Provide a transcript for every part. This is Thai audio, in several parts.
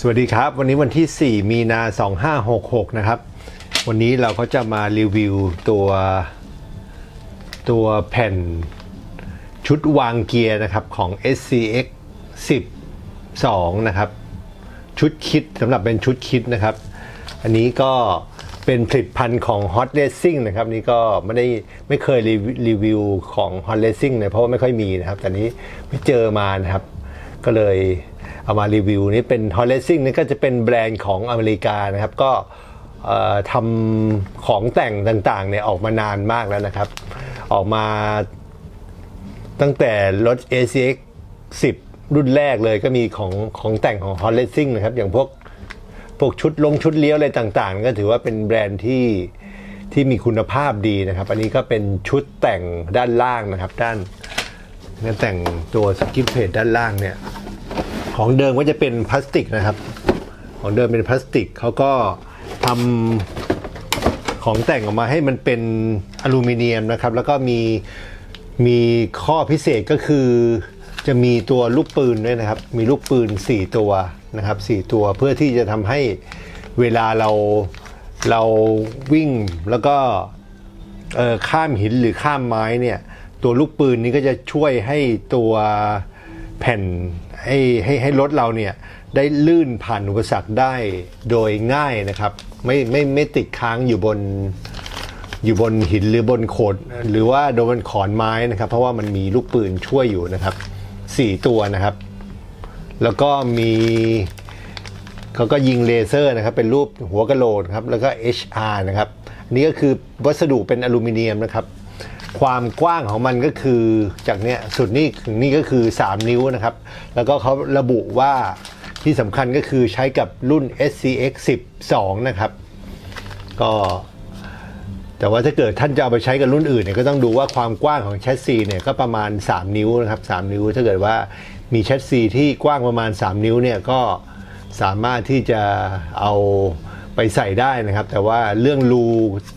สวัสดีครับ วันนี้วันที่ 4 มีนา 2566 นะครับ วันนี้เราก็จะมารีวิวตัวตัวแผ่นชุดวางเกียร์นะครับของ SCX 12 นะครับ ชุดคิดสำหรับเป็นชุดคิดนะครับ อันนี้ก็เป็นผลิตภัณฑ์ของ Hot Racing นะครับ นี่ก็ไม่ได้ไม่เคยรีวิวของ Hot Racing เลยเพราะว่าไม่ค่อยมีนะครับ แต่นี้ไม่เจอมานะครับ ก็เลย เอามารีวิวนี่เป็น Hot Racing นี่ก็จะเป็นแบรนด์ของอเมริกานะครับ ก็ทำของแต่งต่างๆเนี่ยออกมานานมากแล้วนะครับ ออกมาตั้งแต่รถ ACX 10 รุ่นแรกเลยก็มีของของแต่งของ Hot Racing นะครับ อย่างพวกพวกชุดลงชุดเลี้ยวอะไรต่างๆ ก็ถือว่าเป็นแบรนด์ที่ที่มีคุณภาพดีนะครับ อันนี้ก็เป็นชุดแต่งด้านล่างนะครับ ด้านเนี่ยแต่งตัวสกิปเพจด้านล่างเนี่ย ของเดิมก็จะเป็นพลาสติกนะครับ ของเดิมเป็นพลาสติกเขาก็ทำของแต่งออกมาให้มันเป็นอลูมิเนียมนะครับ แล้วก็มีมีข้อพิเศษก็คือจะมีตัวลูกปืนด้วยนะครับ มีลูกปืน 4 ตัวนะครับ 4 ตัวเพื่อที่จะทำให้เวลาเราเราวิ่งแล้วก็ข้ามหินหรือข้ามไม้เนี่ย ตัวลูกปืนนี้ก็จะช่วยให้ตัว แผ่นให้ให้ให้รถเราเนี่ยได้ลื่นผ่านอุปสรรคได้โดยง่ายนะครับ ไม่ไม่ไม่ติดค้างอยู่บนอยู่บนหินหรือบนโขดหรือว่าโดนบนขอนไม้นะครับ เพราะว่ามันมีลูกปืนช่วยอยู่นะครับสี่ตัวนะครับ แล้วก็มีเขาก็ยิงเลเซอร์นะครับ เป็นรูปหัวกะโหลกครับแล้วก็ HR นะครับอันนี้ก็คือวัสดุเป็นอลูมิเนียมนะครับ ความกว้างของมันก็คือจากเนี้ยสุดนี่ถึงนี่ก็คือ 3 นิ้วนะครับ แล้วก็เขาระบุว่าที่สำคัญก็คือใช้กับรุ่น SCX 12 นะครับ ก็แต่ว่าถ้าเกิดท่านจะเอาไปใช้กับรุ่นอื่นเนี่ยก็ต้องดูว่าความกว้างของแชสซีเนี่ยก็ประมาณ 3 นิ้วนะครับ 3 นิ้ว ถ้าเกิดว่ามีแชสซีที่กว้างประมาณ 3 นิ้วเนี่ยก็สามารถที่จะเอาไปใส่ได้นะครับ แต่ว่าเรื่องรู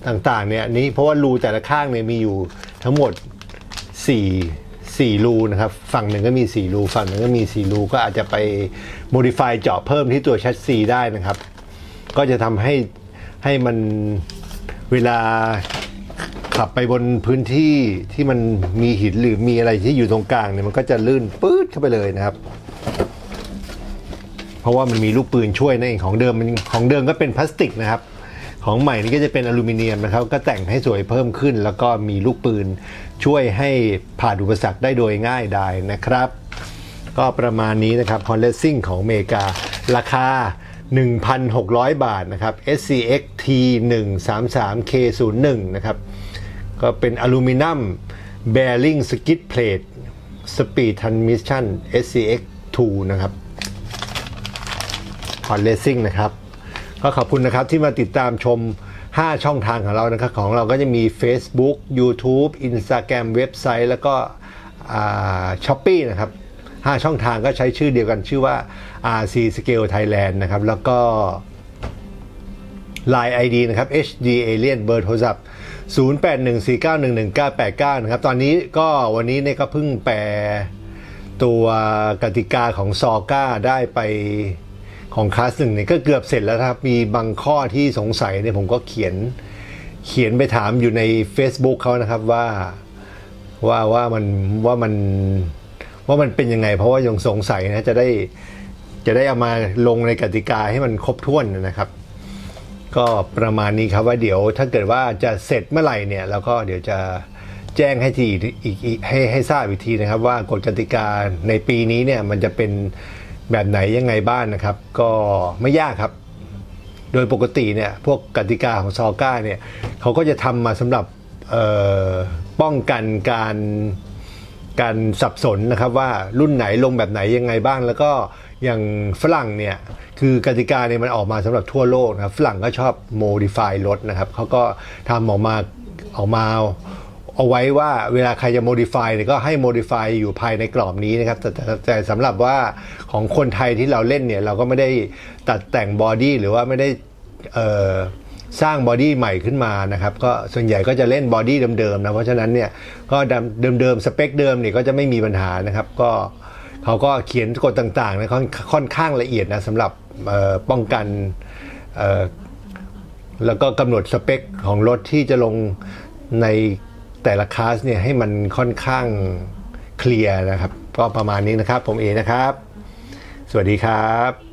ต่างๆเนี่ยนี่เพราะว่ารูแต่ละข้างเนี่ยมีอยู่ ทั้งหมด4 4รูนะครับ ฝั่งหนึ่งก็มี 4 รู ฝั่งหนึ่งก็มี 4 รู ก็อาจจะไป modify เจาะเพิ่มที่ตัวแชสซีได้นะครับ ก็จะทำให้ให้มันเวลาขับไปบนพื้นที่ที่มันมีหินหรือมีอะไรที่อยู่ตรงกลางเนี่ยมันก็จะลื่นปื๊ดเข้าไปเลยนะครับ เพราะว่ามันมีลูกปืนช่วยนั่นเองของเดิมมันของเดิมก็เป็นพลาสติกนะครับ ของใหม่นี่ก็จะเป็นอลูมิเนียมนะครับก็แต่งให้สวยเพิ่มขึ้น แล้วก็มีลูกปืน ช่วยให้ผ่านอุปสรรคได้โดยง่ายไดายนะครับ ก็ประมาณนี้นะครับ Honda Racing ของอเมริการาคา 1,600 บาทนะครับ SCX T 1 3 3 K 0 1 นะครับก็เป็นอลูมิเนียม bearing skid plate speed transmission SCX 2 นะครับ Hot Racing นะครับ ก็ขอบคุณนะครับที่มาติดตามชม 5 ช่องทางของเรานะครับของเราก็จะมี Facebook YouTube Instagram เว็บไซต์ แล้วก็ช้อปปี้นะครับ 5 ช่องทางก็ใช้ชื่อเดียวกันชื่อว่า RC Scale Thailand นะครับ แล้วก็ Line ID นะครับ HD Alien เบอร์โทรศัพท์ 0814911989 นะครับ ตอนนี้ก็วันนี้เนี่ยก็เพิ่งแปลตัวกติกาของซอก้าได้ไป ของคลาสหนึ่งเนี่ยก็เกือบเสร็จแล้วครับ มีบางข้อที่สงสัยเนี่ยผมก็เขียนเขียนไปถามอยู่ใน Facebook เขานะครับว่าว่าว่ามันว่ามันว่ามันเป็นยังไง เพราะว่ายังสงสัยนะจะได้จะได้เอามาลงในกติกาให้มันครบถ้วนนะครับ ก็ประมาณนี้ครับว่าเดี๋ยวถ้าเกิดว่าจะเสร็จเมื่อไหร่เนี่ยแล้วก็เดี๋ยวจะแจ้งให้ทีอีกให้ให้ทราบอีกทีนะครับ ว่ากฎกติกาในปีนี้เนี่ยมันจะเป็น แบบไหนยังไงบ้างนะครับ ก็ไม่ยากครับ โดยปกติเนี่ยพวกกติกาของซอก้าเนี่ยเขาก็จะทำมาสำหรับป้องกันการการสับสนนะครับว่ารุ่นไหนลงแบบไหนยังไงบ้าง แล้วก็อย่างฝรั่งเนี่ยคือกติกาเนี่ยมันออกมาสำหรับทั่วโลกนะครับฝรั่งก็ชอบ modify รถนะครับเขาก็ทำออกมาออกมา เอาไว้ว่าเวลาใครจะ modify เนี่ยก็ให้ modify อยู่ภายในกรอบนี้นะครับ แต่แต่แต่สำหรับว่าของคนไทยที่เราเล่นเนี่ย เราก็ไม่ได้ตัดแต่งบอดี้หรือว่าไม่ได้เอ่อสร้างบอดี้ใหม่ขึ้นมานะครับก็ส่วนใหญ่ก็จะเล่นบอดี้เดิมๆนะเพราะฉะนั้นเนี่ยก็เดิมๆสเปคเดิมเนี่ยก็จะไม่มีปัญหานะครับ ก็เขาก็เขียนกฎต่างๆนะค่อนค่อนข้างละเอียดนะสำหรับป้องกันแล้วก็กำหนดสเปคของรถที่จะลงใน แต่ละคลาสเนี่ยให้มันค่อนข้างเคลียร์นะครับ ก็ประมาณนี้นะครับ ผมเอนะครับ สวัสดีครับ